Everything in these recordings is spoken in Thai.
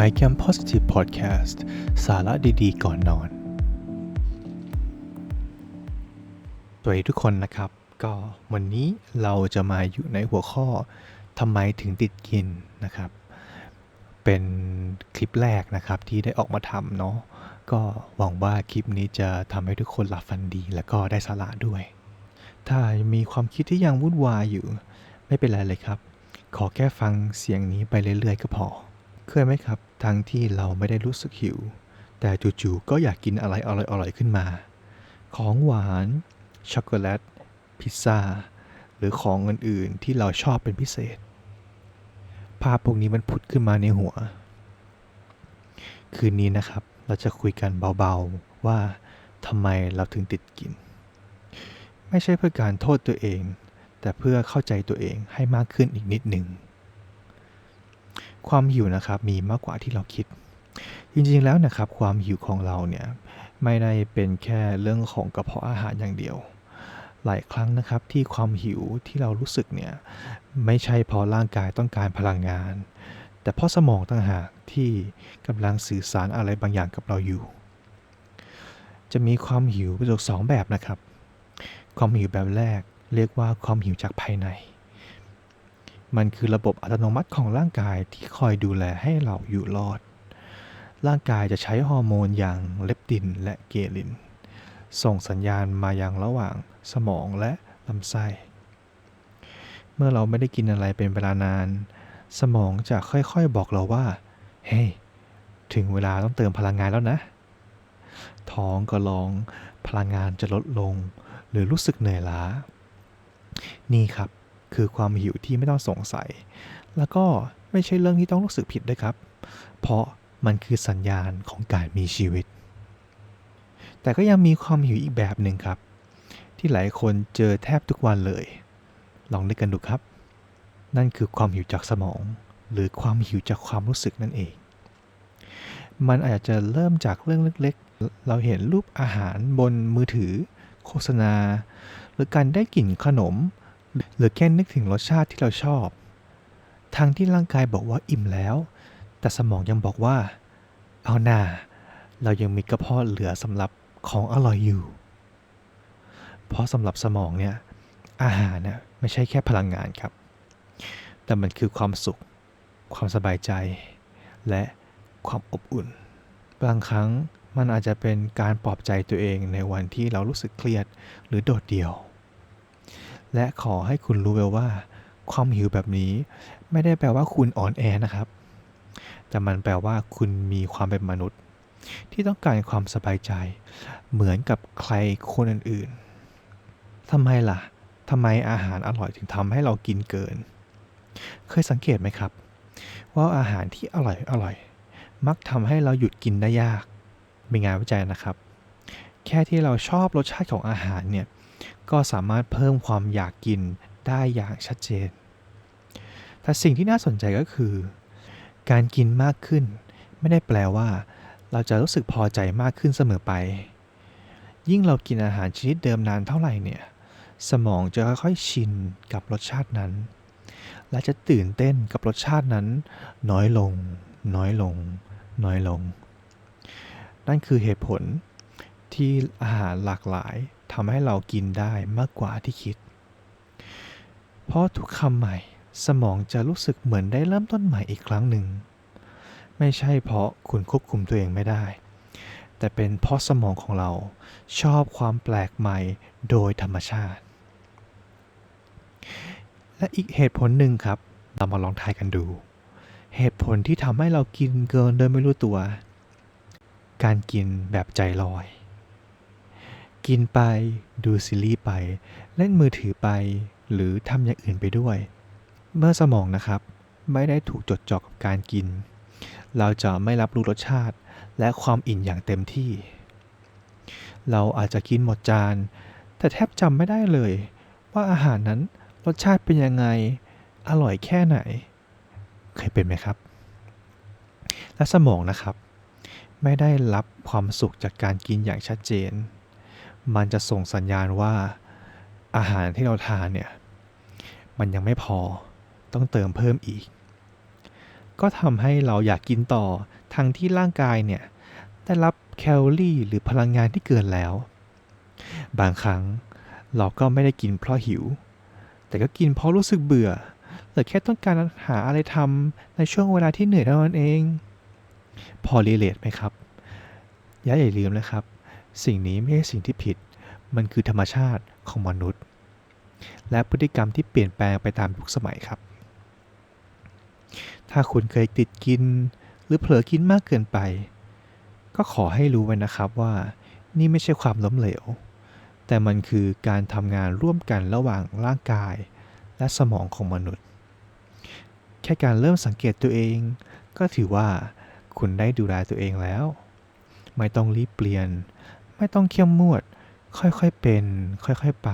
I Can Positive Podcast สาระดีๆ ก่อนนอน สวัสดีทุกคนนะครับ ก็วันนี้เราจะมาอยู่ในหัวข้อทำไมถึงติดกินนะครับ เป็นคลิปแรกนะครับที่ได้ออกมาทำเนาะ ก็หวังว่าคลิปนี้จะทำให้ทุกคนหลับฝันดีและก็ได้สาระด้วย ถ้ามีความคิดที่ยังวุ่นวายอยู่ ไม่เป็นไรเลยครับ ขอแค่ฟังเสียงนี้ไปเรื่อยๆ ก็พอ เคยไหมครับ ทั้งที่เราไม่ได้รู้สึกหิว แต่จู่ๆก็อยากกินอะไรอร่อยๆขึ้นมา ของหวาน ช็อกโกแลต พิซซ่า หรือของอื่นๆที่เราชอบเป็นพิเศษ ภาพพวกนี้มันผุดขึ้นมาในหัว คืนนี้นะครับ เราจะคุยกันเบาๆว่าทำไมเราถึงติดกิน ไม่ใช่เพื่อการโทษตัวเอง แต่เพื่อเข้าใจตัวเองให้มากขึ้นอีกนิดหนึ่ง ความหิวนะครับมีมากกว่าที่เราคิด จริงๆแล้วนะครับความหิวของเราเนี่ยไม่ได้เป็นแค่เรื่องของกระเพาะอาหารอย่างเดียว หลายครั้งนะครับที่ความหิวที่เรารู้สึกเนี่ยไม่ใช่เพราะร่างกายต้องการพลังงาน แต่เพราะสมองต่างหากที่กำลังสื่อสารอะไรบางอย่างกับเราอยู่ จะมีความหิวเป็นสองแบบนะครับ ความหิวแบบแรกเรียกว่าความหิวจากภายใน มันคือระบบอัตโนมัติของร่างกายที่คอยดูแลให้เราอยู่รอด ร่างกายจะใช้ฮอร์โมนอย่างเลปตินและเกลิน ส่งสัญญาณมายังระหว่างสมองและลำไส้ เมื่อเราไม่ได้กินอะไรเป็นเวลานาน สมองจะค่อยๆบอกเราว่า เฮ้ hey, ถึงเวลาต้องเติมพลังงานแล้วนะ ท้องก็ร้อง พลังงานจะลดลง หรือรู้สึกเหนื่อยล้า นี่ครับ คือความหิวที่ไม่ต้องสงสัย แล้วก็ไม่ใช่เรื่องที่ต้องรู้สึกผิดด้วยครับ เพราะมันคือสัญญาณของการมีชีวิต แต่ก็ยังมีความหิวอีกแบบหนึ่งครับ ที่หลายคนเจอแทบทุกวันเลย ลองนึกกันดูครับ นั่นคือความหิวจากสมอง หรือความหิวจากความรู้สึกนั่นเอง มันอาจจะเริ่มจากเรื่องเล็กๆ เราเห็นรูปอาหารบนมือถือ โฆษณา หรือการได้กลิ่นขนม หรือแค่นึกถึงรสชาติที่เราชอบ ทั้งที่ร่างกายบอกว่าอิ่มแล้ว แต่สมองยังบอกว่า เอาหน่าเรายังมีกระเพาะเหลือสำหรับของอร่อยอยู่ เพราะสำหรับสมองเนี่ยอาหารเนี่ยไม่ใช่แค่พลังงานครับ แต่มันคือความสุข ความสบายใจ และความอบอุ่น บางครั้งมันอาจจะเป็นการปลอบใจตัวเองในวันที่เรารู้สึกเครียดหรือโดดเดี่ยว และขอให้คุณรู้ไว้ว่า ความหิวแบบนี้ไม่ได้แปลว่าคุณอ่อนแอนะครับ แต่มันแปลว่าคุณมีความเป็นมนุษย์ ที่ต้องการความสบายใจ เหมือนกับใครคนอื่นๆทำไมล่ะทำไมอาหารอร่อยถึงทำให้เรากินเกิน เคยสังเกตไหมครับ ว่าอาหารที่อร่อยอร่อย มักทำให้เราหยุดกินได้ยาก มีงานวิจัยนะครับ แค่ที่เราชอบรสชาติของอาหารเนี่ย ก็สามารถเพิ่มความอยากกินได้อย่างชัดเจน แต่สิ่งที่น่าสนใจก็คือ การกินมากขึ้น ไม่ได้แปลว่า เราจะรู้สึกพอใจมากขึ้นเสมอไป ยิ่งเรากินอาหารชนิดเดิมนานเท่าไหร่เนี่ย สมองจะค่อยๆชินกับรสชาตินั้น และจะตื่นเต้นกับรสชาตินั้น น้อยลง น้อยลง น้อยลง นั่นคือเหตุผลที่อาหารหลากหลายทำให้เรากินได้มากกว่าที่คิด เพราะทุกคำใหม่สมองจะรู้สึกเหมือนได้เริ่มต้นใหม่อีกครั้งหนึ่ง ไม่ใช่เพราะคุณควบคุมตัวเองไม่ได้ แต่เป็นเพราะสมองของเราชอบความแปลกใหม่โดยธรรมชาติ และอีกเหตุผลหนึ่งครับ เรามาลองทายกันดู เหตุผลที่ทำให้เรากินเกินโดยไม่รู้ตัว การกินแบบใจลอย กินไป ดูซีรีส์ไป เล่นมือถือไป หรือทำอย่างอื่นไปด้วย เมื่อสมองนะครับ ไม่ได้ถูกจดจ่อกับการกิน เราจะไม่รับรู้รสชาติ และความอิ่มอย่างเต็มที่ เราอาจจะกินหมดจาน แต่แทบจำไม่ได้เลย ว่าอาหารนั้นรสชาติเป็นยังไง อร่อยแค่ไหน เคยเป็นไหมครับ และสมองนะครับ ไม่ได้รับความสุขจากการกินอย่างชัดเจน มันจะส่งสัญญาณว่าอาหารที่เราทานเนี่ย มันยังไม่พอต้องเติมเพิ่มอีก ก็ทำให้เราอยากกินต่อทั้งที่ร่างกายเนี่ย ได้รับแคลอรี่หรือพลังงานที่เกินแล้ว บางครั้งเราก็ไม่ได้กินเพราะหิว แต่ก็กินเพราะรู้สึกเบื่อหรือแค่ต้องการหาอะไรทำในช่วงเวลาที่เหนื่อยเท่านั้นเอง พอรีเลทไหมครับอย่าอย่าลืมนะครับ สิ่งนี้ไม่ใช่สิ่งที่ผิด มันคือธรรมชาติของมนุษย์ และพฤติกรรมที่เปลี่ยนแปลงไปตามยุคสมัยครับ ถ้าคุณเคยติดกิน หรือเผลอกินมากเกินไป ก็ขอให้รู้ไว้นะครับว่านี่ไม่ใช่ความล้มเหลว แต่มันคือการทำงานร่วมกันระหว่างร่างกาย และสมองของมนุษย์ แค่การเริ่มสังเกตตัวเอง ก็ถือว่าคุณได้ดูแลตัวเองแล้ว ไม่ต้องรีบเปลี่ยน ไม่ต้องเข้มงวด ค่อยๆเป็น ค่อยๆไป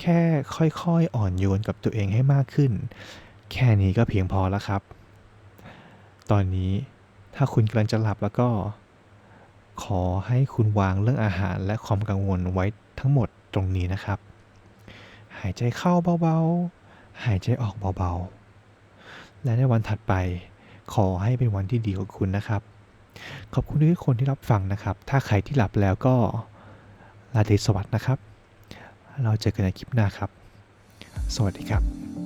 แค่ค่อยๆ อ่อนโยนกับตัวเองให้มากขึ้น แค่นี้ก็เพียงพอแล้วครับ ตอนนี้ถ้าคุณกำลังจะหลับแล้วก็ ขอให้คุณวางเรื่องอาหารและความกังวลไว้ทั้งหมดตรงนี้นะครับ หายใจเข้าเบาๆ หายใจออกเบาๆ และในวันถัดไป ขอให้เป็นวันที่ดีของคุณนะครับ ขอบคุณทุกคนที่รับฟังนะครับ ถ้าใครที่หลับแล้วก็ลาตรีสวัสดิ์นะครับ เราเจอกันในคลิปหน้าครับ สวัสดีครับ